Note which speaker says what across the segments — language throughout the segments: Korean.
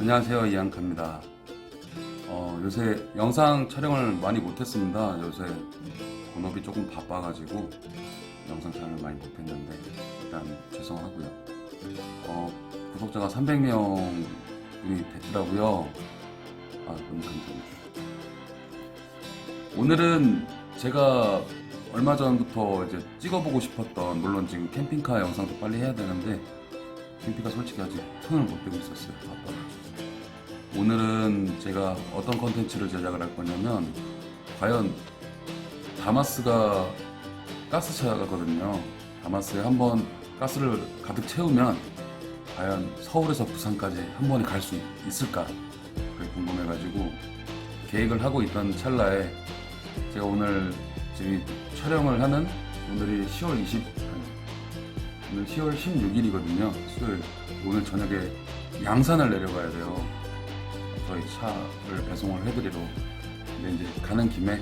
Speaker 1: 안녕하세요 이양카입니다. 어, 요새 영상 촬영을 많이 못했습니다. 요새 본업이 조금 바빠가지고 영상 촬영을 많이 못했는데 일단 죄송하고요. 어, 구독자가 300명 분이 됐더라고요. 아 너무 감사합니다. 오늘은 제가 얼마 전부터 이제 찍어보고 싶었던 물론 지금 캠핑카 영상도 빨리 해야 되는데 캠핑카 솔직히 아직 손을 못 대고 있었어요. 바빠가지고. 오늘은 제가 어떤 컨텐츠를 제작을 할 거냐면 과연 다마스가 가스차거든요. 다마스에 한번 가스를 가득 채우면 과연 서울에서 부산까지 한 번에 갈 수 있을까 그게 궁금해가지고 계획을 하고 있던 찰나에 제가 오늘 지금 촬영을 하는 오늘이 10월 20 아니, 오늘 10월 16일이거든요. 수요일 오늘 저녁에 양산을 내려가야 돼요. 저희 차를 배송을 해드리러 근데 이제 가는 김에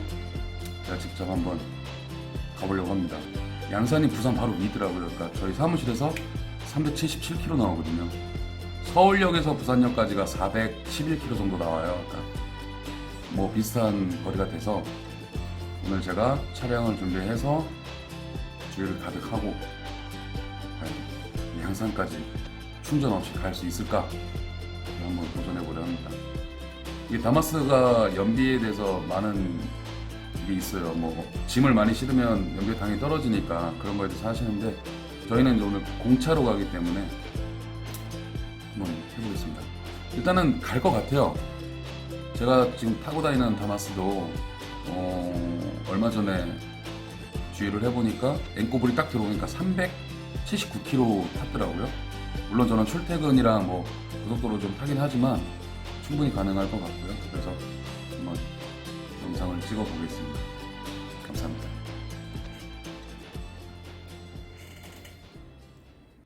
Speaker 1: 제가 직접 한번 가보려고 합니다. 양산이 부산 바로 위더라고요. 그러니까 저희 사무실에서 377km 나오거든요. 서울역에서 부산역까지가 411km 정도 나와요. 그러니까 뭐 비슷한 거리가 돼서 오늘 제가 차량을 준비해서 주유를 가득하고 양산까지 충전 없이 갈 수 있을까 한번 도전해보려 합니다. 이 다마스가 연비에 대해서 많은 일이 있어요. 뭐 짐을 많이 실으면 연비 당연히 떨어지니까 그런 거에 대해서 하시는데 저희는 오늘 공차로 가기 때문에 한번 해보겠습니다. 일단은 갈 것 같아요. 제가 지금 타고 다니는 다마스도 어, 얼마 전에 주유를 해보니까 앵꼬불이 딱 들어오니까 379km 탔더라고요. 물론 저는 출퇴근이랑 뭐 고속도로 좀 타긴 하지만 충분히 가능할 것 같고요. 그래서 한번 영상을 찍어 보겠습니다. 감사합니다.